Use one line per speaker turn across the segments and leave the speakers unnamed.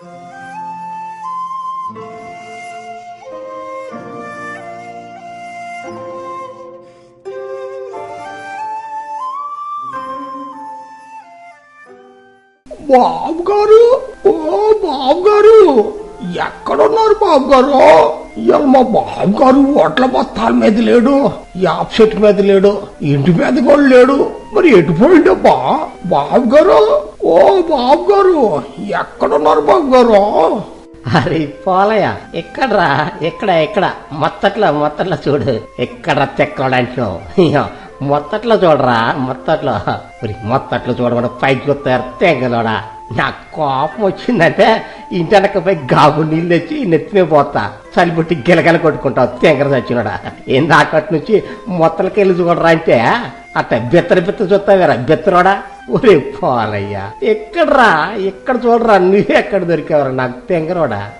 బాబు గారు ఓ బాబు గారు ఎక్కడున్నారు బాబు గారు ఇవాళ మా బాబు గారు ఓట్ల బస్తాల మీద లేడు యాప్ చెట్టు మీద లేడు ఇంటి మీద కూడా లేడు. మరి ఎటు పోయిండబ్బా బాబు గారు ఓ బాబు గారు ఎక్కడున్నారు బాబు గారు
అరే పోలయ్య ఎక్కడ్రా ఎక్కడ ఎక్కడ మొత్తట్లో మొత్తట్లో చూడు. ఎక్కడ తెక్కడంటున్నావు మొత్తట్లో చూడరా మొత్తట్లో. మరి మొత్తట్లో చూడమని పైకి వస్తారు తెంగలోడా. నా కోపం వచ్చిందంటే ఇంటి వెనకపై గాబు నీళ్ళు తెచ్చి నెత్తిమే పోతా. చలిపుట్టి గిలగల కొట్టుకుంటావు తెంగర చచ్చినోడా ఏం దాకటి నుంచి మొత్తలకెళ్ళి చూడరా అంటే? అట్ట బిత్తర బిత్తర చూస్తావేరా? బిత్తరోడా? ఒరే పోలయ్యా. ఎక్కడ్రా? ఎక్కడ చూడరా? నువ్వు ఎక్కడ దొరికావరా? నాకు తెంగరోడా.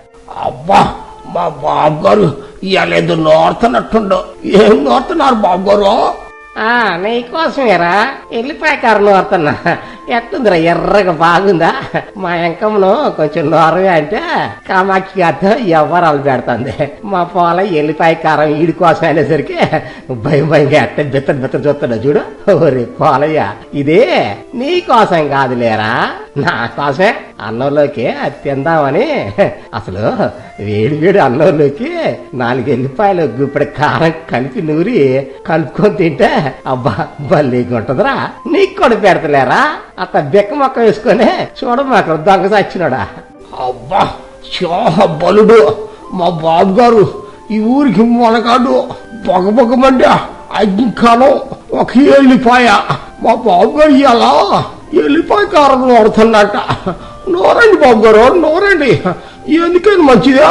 అబ్బా మా బాబు గారు ఇవాళ ఏదో నోరుతున్నట్టుండో. ఏం నోరుతున్నారు బాబు గారు
నీకోసమేరా వెళ్ళిపోయి కారు నోరుతున్నా. ఎట్లుందిరా ఎర్రగా బాగుందా? మా ఎంకమ్మను కొంచెం నోరమే అంటే కామాక్షి అర్థం ఎవరాలు పెడుతుంది. మా పొలం ఎల్లిపాయ కారం ఈడి కోసం అనేసరికి భయం భయంగా ఎట్ట బిత్తర బిత్తర చూస్తున్నా చూడు. ఓరి పోలయ్య ఇదే నీ కోసం కాదులేరా? నా కోసమే అన్నంలోకి తిందామని. అసలు వేడి వేడి అన్నంలోకి నాలుగు ఎల్లిపాయలు ఇప్పుడు కారం కలిపి నూరి కలుపుకొని తింటే అబ్బా భలేగా ఉంటుందిరా నీకు కూడా పెడతలేరా? అంత బెక్క మొక్క వేసుకొని చూడమాక దొంగ చచ్చినాడా
అబ్బా చాహ బలుడు. మా బాబు గారు ఈ ఊరికి మొనగాడు పొగపొగమంటే అగ్నికాలం ఒక ఎల్లిపాయ. మా బాబు గారు ఇలా ఎల్లిపాయ కారం నోడుతున్నట్ట నోరండి బాబు గారు నోరండి. ఎందుకని మంచిదా?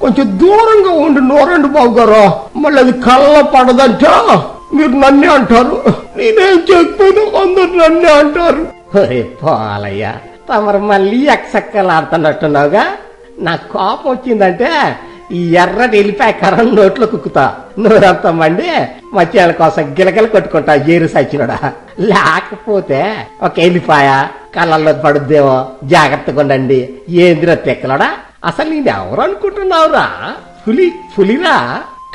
కొంచెం దూరంగా ఉండి నోరండి బాబు గారు మళ్ళీ అది కళ్ళ పడదంట. మీరు నన్నే అంటారు. నేనేం చెప్పాను అందరు నన్నే అంటారు.
ఒరే పోలయ్య తమరు మళ్ళీ ఎక్సక్కలు ఆడుతున్నట్టున్నావుగా నా కోపం వచ్చిందంటే ఈ ఎర్రటి ఎల్లిపాయ కర్ర నోట్లో కుక్కుతా. నోరంతా మండి మధ్యాహ్నం కోసం గిలగిల కొట్టుకుంటా ఏరు సచ్చినడా. లేకపోతే ఒక ఎల్లిపాయ కళ్ళల్లో పడుద్దేమో జాగ్రత్తగా ఉండండి ఏందిరా తెక్కలడా? అసలు నేను ఎవరు అనుకుంటున్నావురా? పులి పులిరా?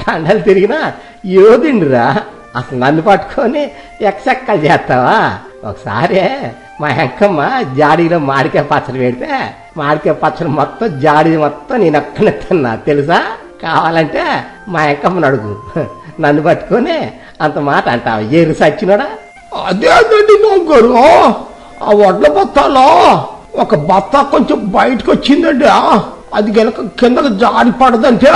కండలు తిరిగినా యోధిండిరా అసలు నన్ను పట్టుకొని ఎక్సెక్కలు చేస్తావా? ఒకసారి మా ఎంకమ్మ జాడీలో మాడికాయ పచ్చడి పెడితే మాడికాయ పచ్చడి మొత్తం జాడీ మొత్తం నేను ఒక్కనే తిన్నా. తెలుసా? కావాలంటే మా ఎంకమ్మని అడుగు. నన్ను పట్టుకొని అంత మాట అంటావు. ఏరు సచ్చినోడా?
అదే అదండి గారు ఆ వడ్ల బత్తాలో ఒక బత్త కొంచెం బయటకు వచ్చిందండి. అది గనక కిందకు జారి పడదంటే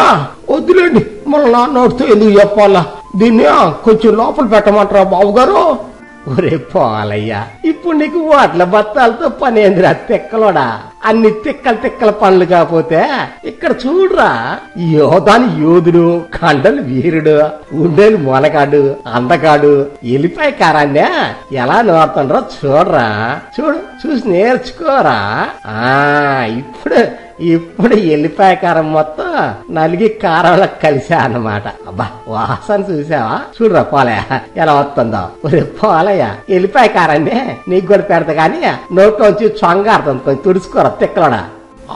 వద్దులేండి. మళ్ళీ నా నోటితో ఎందుకు చెప్పాలా? దీన్ని కొంచెం లోపల పెట్టమంటారా బాబు గారు
ఒరే పోలయ్యా ఇప్పుడు నీకు వాట్ల బత్తాలతో పనేందిరా తిక్కలోడా? అన్ని తిక్కల తిక్కల పనులు కాకపోతే ఇక్కడ చూడురా. యోధాని యోధుడు కండలు వీరుడు ఉండేలు మొనగాడు అందకాడు ఎలిపాయ కారాన్నే ఎలా నోరుతుండ్రో చూడరా. చూడు చూసి నేర్చుకోరా. ఆ ఇప్పుడు ఇప్పుడు ఎల్లిపాయ కారం మొత్తం నలిగి కారంలో కలిసా అన్నమాట. అబ్బా వాసన చూసావా? చూడరా పోలయ్య ఎలా వస్తుందో. ఒరే పోలయ్య ఎల్లిపాయ కారాన్ని నీకు కూడా పెడతా కానీ నోట్లోంచి చొంగారుతుంది కొంచెం తుడుచుకోరా తిక్కలోడా.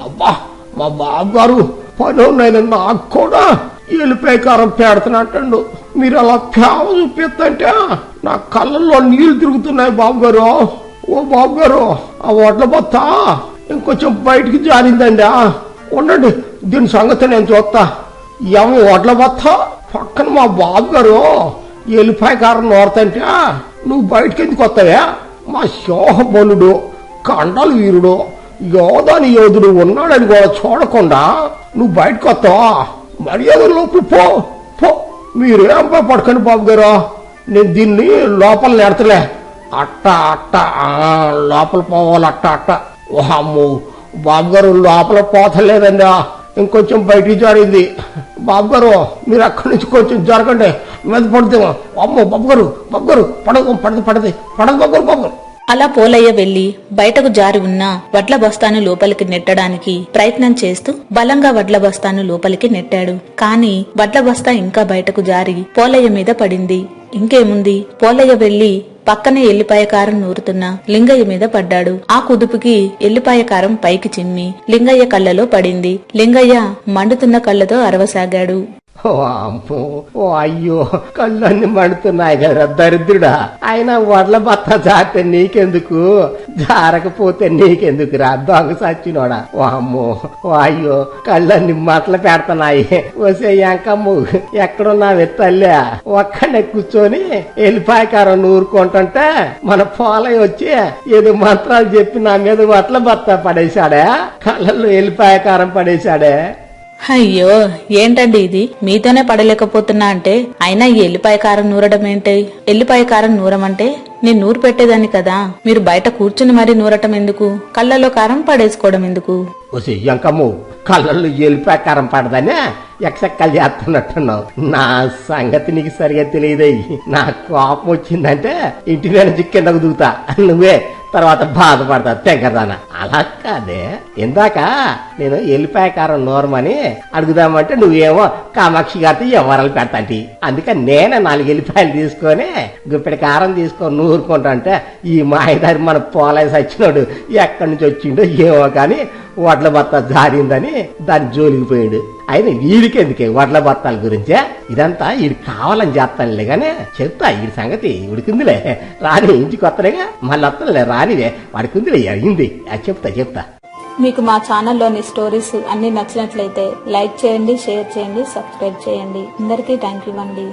అబ్బా మా బాబు పని ఉన్నాయని నాకు కూడా ఎలిపాయ కారం పెడుతున్నట్టండు మీరు అలా ప్రేమ చూపిస్తుంటే నా కళ్ళల్లో నీళ్ళు తిరుగుతున్నాయి బాబు గారు ఓ బాబు గారు ఆ వడ్ల బత్త. ఇంకొంచెం బయటికి జారిందండి. ఉండండి. దీని సంగతి నేను చూస్తా. ఏమో వడ్ల బత్త? పక్కన మా బాబు గారు ఎలిపాయ కారం నోరుతంటే నువ్వు బయటికి ఎందుకు వస్తావే? మా శోహ బలుడు కండల వీరుడు యోధాని యోధుడు ఉన్నాడని కూడా చూడకుండా నువ్వు బయటకు వస్తావా? మర్యాద లోపల పో పో. మీరేం పడకండి బాబు గారు నేను దీన్ని లోపల నెడతలే అట్ట అట్ట లోపల పోవాలి. అట్ట అట్ట. అమ్మో బాబు గారు లోపల పోతలేదండి. ఇంకొంచెం బయటికి జారింది. బాబు గారు మీరు అక్కడి నుంచి కొంచెం జరగండి మీద పడుతాము అమ్మో బాబు గారు బాబు గారు పడదు పడదు పడదు పడదు బాబు గారు బాబు గారు
అలా పోలయ్య వెళ్ళి బయటకు జారి ఉన్న వడ్ల బస్తాను లోపలికి నెట్టడానికి ప్రయత్నం చేస్తూ బలంగా వడ్ల బస్తాను లోపలికి నెట్టాడు. కాని వడ్ల బస్తా ఇంకా బయటకు జారి పోలయ్య మీద పడింది. ఇంకేముంది? పోలయ్య వెళ్ళి పక్కనే ఎల్లిపాయ కారం నూరుతున్న లింగయ్య మీద పడ్డాడు. ఆ కుదుపుకి ఎల్లిపాయ కారం పైకి చిమ్మి లింగయ్య కళ్ళలో పడింది. లింగయ్య మండుతున్న కళ్ళతో అరవసాగాడు.
ఓ అమ్మో ఓ అయ్యో కళ్ళన్నీ మండుతున్నాయి కదా దరిద్రుడా. ఆయన వడ్ల బత్త జారితే నీకెందుకు? జారకపోతే నీకెందుకు రా దొంగ సచ్చినోడా. ఓ అమ్మో ఓ అయ్యో కళ్ళన్నీ మట్ల పెడుతున్నాయి. వసే ఎంకమ్ము ఎక్కడున్నావే తల్లే? ఒక్కనే కూర్చొని ఎలిపాయకారం నూరుకుంటుంటే మన పోలయ్య వచ్చి ఏదో మంత్రాలు చెప్పి నా మీద వడ్ల బత్త పడేశాడే? కళ్ళల్లో ఎలిపాయకారం పడేశాడే?
అయ్యో ఏంటండి ఇది? మీతోనే పడలేకపోతున్నా అంటే అయినా ఈ ఎల్లిపాయ కారం నూరడం ఏంటి? ఎల్లిపాయ కారం నూరమంటే నేను నూరు పెట్టేదాన్ని కదా. మీరు బయట కూర్చుని మరీ నూరటం ఎందుకు? కళ్ళలో కారం పడేసుకోవడం ఎందుకు?
వచ్చి ఎంకమ్ము కళ్ళల్లో కారం పడదనే? ఎక్సెక్కలు చేస్తున్నట్టున్నావు. నా సంగతి నీకు సరిగా తెలియదయ్యి. నా కోపం వచ్చిందంటే ఇంటి నుంచి కిందకు దిగుతా నువ్వే తర్వాత బాధపడతా తెగరాన. అలా కాదే. ఇందాక నేను ఎల్లిపాయకారం నోరమని అడుగుదామంటే నువ్వేమో కామాక్షి గారితో ఎవరాలు పెడతాంటి. అందుకని నేనే నాలుగు ఎల్లిపాయలు తీసుకొని గుప్పెడి కారం తీసుకొని నూరుకుంటాంటే ఈ మాయదారి మన పోలే సచ్చినోడు ఎక్కడి నుంచి వచ్చిండో ఏమో కానీ వడ్ల బత్త జారిందని దాని జోలికి పోయాడు. ఆయన వీడికి ఎందుకే వడ్ల బత్తాల గురించే? ఇదంతా వీడికి కావాలని చేస్తానులే గానీ చెప్తా ఈ సంగతి ఉడికిందిలే. రాని ఇంటికి వస్తలేగా? మళ్ళీ వస్తలే రానివే వాడికిందిలే అయింది అది చెప్తా చెప్తా.
మీకు మా ఛానల్లోని స్టోరీస్ అన్ని నచ్చినట్లయితే లైక్ చేయండి షేర్ చేయండి సబ్స్క్రైబ్ చేయండి. అందరికీ థ్యాంక్ యూ అండి.